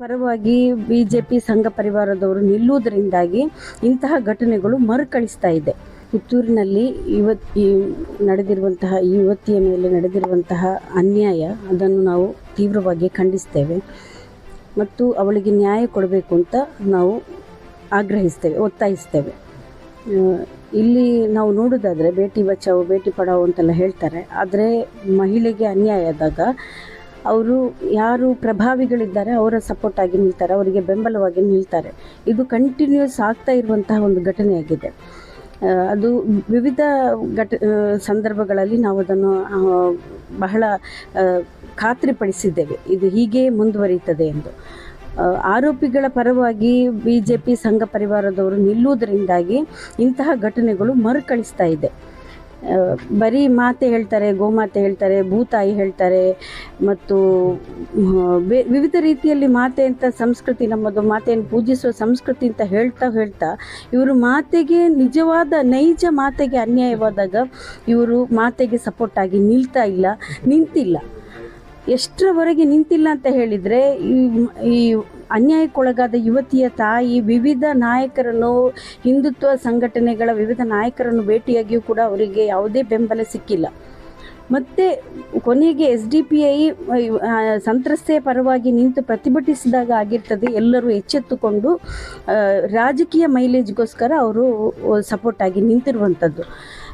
ಪರವಾಗಿ ಬಿಜೆಪಿ ಸಂಘ ಪರಿವಾರದವರು ನಿಲ್ಲುವುದರಿಂದಾಗಿ ಇಂತಹ ಘಟನೆಗಳು ಮರುಕಳಿಸ್ತಾ ಇದೆ. ಪುತ್ತೂರಿನಲ್ಲಿ ಇವತ್ ಈ ನಡೆದಿರುವಂತಹ, ಈ ಯುವತಿಯ ಮೇಲೆ ನಡೆದಿರುವಂತಹ ಅನ್ಯಾಯ, ಅದನ್ನು ನಾವು ತೀವ್ರವಾಗಿ ಖಂಡಿಸ್ತೇವೆ. ಮತ್ತು ಅವಳಿಗೆ ನ್ಯಾಯ ಕೊಡಬೇಕು ಅಂತ ನಾವು ಆಗ್ರಹಿಸ್ತೇವೆ, ಒತ್ತಾಯಿಸ್ತೇವೆ. ಇಲ್ಲಿ ನಾವು ನೋಡೋದಾದರೆ, ಬೇಟಿ ಬಚಾವು, ಬೇಟಿ ಪಡಾವೋ ಅಂತೆಲ್ಲ ಹೇಳ್ತಾರೆ. ಆದರೆ ಮಹಿಳೆಗೆ ಅನ್ಯಾಯ ಆದಾಗ ಅವರು ಯಾರು ಪ್ರಭಾವಿಗಳಿದ್ದಾರೆ, ಅವರ ಸಪೋರ್ಟ್ ಆಗಿ ನಿಲ್ತಾರೆ, ಅವರಿಗೆ ಬೆಂಬಲವಾಗಿ ನಿಲ್ತಾರೆ. ಇದು ಕಂಟಿನ್ಯೂಸ್ ಆಗ್ತಾ ಇರುವಂತಹ ಒಂದು ಘಟನೆಯಾಗಿದೆ. ಅದು ವಿವಿಧ ಘಟ ಸಂದರ್ಭಗಳಲ್ಲಿ ನಾವು ಅದನ್ನು ಬಹಳ ಖಾತ್ರಿಪಡಿಸಿದ್ದೇವೆ. ಇದು ಹೀಗೆ ಮುಂದುವರಿಯುತ್ತದೆ ಎಂದು. ಆರೋಪಿಗಳ ಪರವಾಗಿ ಬಿ ಜೆ ಪಿ ಸಂಘ ಪರಿವಾರದವರು ನಿಲ್ಲುವುದರಿಂದಾಗಿ ಇಂತಹ ಘಟನೆಗಳು ಮರುಕಳಿಸ್ತಾ ಇದೆ. ಬರೀ ಮಾತೆ ಹೇಳ್ತಾರೆ, ಗೋಮಾತೆ ಹೇಳ್ತಾರೆ, ಭೂತಾಯಿ ಹೇಳ್ತಾರೆ, ಮತ್ತು ವಿವಿಧ ರೀತಿಯಲ್ಲಿ ಮಾತೆ ಅಂತ ಸಂಸ್ಕೃತಿ ನಮ್ಮದು, ಮಾತೆಯನ್ನು ಪೂಜಿಸುವ ಸಂಸ್ಕೃತಿ ಅಂತ ಹೇಳ್ತಾ ಹೇಳ್ತಾ, ಇವರು ಮಾತೆಗೆ ನಿಜವಾದ, ನೈಜ ಮಾತೆಗೆ ಅನ್ಯಾಯವಾದಾಗ ಇವರು ಮಾತೆಗೆ ಸಪೋರ್ಟ್ ಆಗಿ ನಿಲ್ತಾ ಇಲ್ಲ, ನಿಂತಿಲ್ಲ. ಎಷ್ಟರವರೆಗೆ ನಿಂತಿಲ್ಲ ಅಂತ ಹೇಳಿದರೆ ಈ ಅನ್ಯಾಯಕ್ಕೊಳಗಾದ ಯುವತಿಯ ತಾಯಿ, ವಿವಿಧ ನಾಯಕರನ್ನು, ಹಿಂದುತ್ವ ಸಂಘಟನೆಗಳ ವಿವಿಧ ನಾಯಕರನ್ನು ಭೇಟಿಯಾಗಿಯೂ ಕೂಡ ಅವರಿಗೆ ಯಾವುದೇ ಬೆಂಬಲ ಸಿಕ್ಕಿಲ್ಲ. ಮತ್ತು ಕೊನೆಗೆ ಎಸ್ ಡಿ ಪಿ ಐ ಸಂತ್ರಸ್ತೆಯ ಪರವಾಗಿ ನಿಂತು ಪ್ರತಿಭಟಿಸಿದಾಗ ಆಗಿರ್ತದೆ ಎಲ್ಲರೂ ಎಚ್ಚೆತ್ತುಕೊಂಡು ರಾಜಕೀಯ ಮೈಲೇಜ್ಗೋಸ್ಕರ ಅವರು ಸಪೋರ್ಟ್ ಆಗಿ ನಿಂತಿರುವಂಥದ್ದು.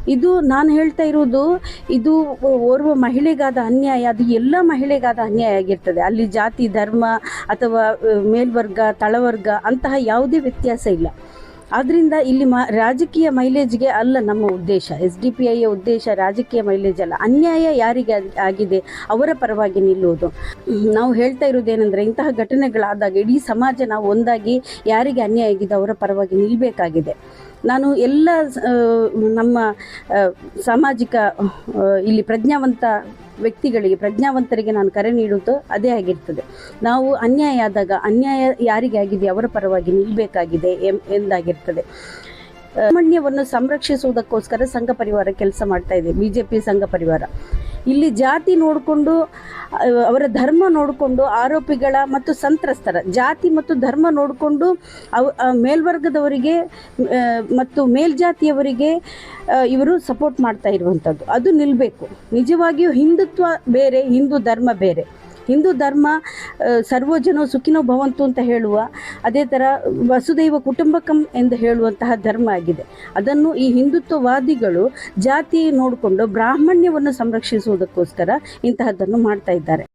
ಇದು ನಾನು ಹೇಳ್ತಾ ಇರೋದು, ಇದು ಓರ್ವ ಮಹಿಳೆಗಾದ ಅನ್ಯಾಯ, ಅದು ಎಲ್ಲ ಮಹಿಳೆಗಾದ ಅನ್ಯಾಯ ಆಗಿರ್ತದೆ. ಅಲ್ಲಿ ಜಾತಿ, ಧರ್ಮ ಅಥವಾ ಮೇಲ್ವರ್ಗ, ತಳವರ್ಗ ಅಂತಹ ಯಾವುದೇ ವ್ಯತ್ಯಾಸ ಇಲ್ಲ. ಆದ್ದರಿಂದ ಇಲ್ಲಿ ಮ, ರಾಜಕೀಯ ಮೈಲೇಜ್ಗೆ ಅಲ್ಲ ನಮ್ಮ ಉದ್ದೇಶ. ಎಸ್ ಡಿ ಪಿ ಐಯ ಉದ್ದೇಶ ರಾಜಕೀಯ ಮೈಲೇಜ್ ಅಲ್ಲ. ಅನ್ಯಾಯ ಯಾರಿಗೆ ಆಗ್- ಆಗಿದೆ, ಅವರ ಪರವಾಗಿ ನಿಲ್ಲುವುದು. ನಾವು ಹೇಳ್ತಾ ಇರೋದೇನೆಂದರೆ, ಇಂತಹ ಘಟನೆಗಳಾದಾಗ ಇಡೀ ಸಮಾಜ ನಾವು ಒಂದಾಗಿ ಯಾರಿಗೆ ಅನ್ಯಾಯ ಆಗಿದೆ, ಅವರ ಪರವಾಗಿ ನಿಲ್ಲಬೇಕಾಗಿದೆ ನಾನು ಎಲ್ಲ ನಮ್ಮ ಸಾಮಾಜಿಕ ಇಲ್ಲಿ ಪ್ರಜ್ಞಾವಂತ ವ್ಯಕ್ತಿಗಳಿಗೆ, ಪ್ರಜ್ಞಾವಂತರಿಗೆ ನಾನು ಕರೆ ನೀಡುವುದು ಅದೇ ಆಗಿರ್ತದೆ. ನಾವು ಅನ್ಯಾಯ ಆದಾಗ ಅನ್ಯಾಯ ಯಾರಿಗೆ ಆಗಿದೆ, ಅವರ ಪರವಾಗಿ ನಿಲ್ಲಬೇಕಾಗಿದೆ ಎಂದಾಗಿರ್ತದೆ. ಸಾಮಾನ್ಯವನ್ನು ಸಂರಕ್ಷಿಸುವುದಕ್ಕೋಸ್ಕರ ಸಂಘ ಪರಿವಾರ ಕೆಲಸ ಮಾಡ್ತಾ ಇದೆ ಬಿ ಜೆ ಪಿ ಸಂಘ ಪರಿವಾರ. ಇಲ್ಲಿ ಜಾತಿ ನೋಡಿಕೊಂಡು ಅವರ ಧರ್ಮ ನೋಡಿಕೊಂಡು, ಆರೋಪಿಗಳ ಮತ್ತು ಸಂತ್ರಸ್ತರ ಜಾತಿ ಮತ್ತು ಧರ್ಮ ನೋಡಿಕೊಂಡು ಅವ ಮೇಲ್ವರ್ಗದವರಿಗೆ ಮತ್ತು ಮೇಲ್ಜಾತಿಯವರಿಗೆ ಇವರು ಸಪೋರ್ಟ್ ಮಾಡ್ತಾ ಇರುವಂಥದ್ದು ಅದು ನಿಲ್ಲಬೇಕು ನಿಜವಾಗಿಯೂ ಹಿಂದುತ್ವ ಬೇರೆ, ಹಿಂದೂ ಧರ್ಮ ಬೇರೆ. ಹಿಂದೂ ಧರ್ಮ ಸರ್ವಜನೋ ಸುಖಿನೋ ಭವಂತು ಅಂತ ಹೇಳುವ, ಅದೇ ಥರ ವಸುದೈವ ಕುಟುಂಬಕಂ ಎಂದು ಹೇಳುವಂತಹ ಧರ್ಮ ಆಗಿದೆ. ಅದನ್ನು ಈ ಹಿಂದುತ್ವವಾದಿಗಳು ಜಾತಿ ನೋಡಿಕೊಂಡು ಬ್ರಾಹ್ಮಣ್ಯವನ್ನು ಸಂರಕ್ಷಿಸುವುದಕ್ಕೋಸ್ಕರ ಇಂತಹದ್ದನ್ನು ಮಾಡ್ತಾ ಇದ್ದಾರೆ.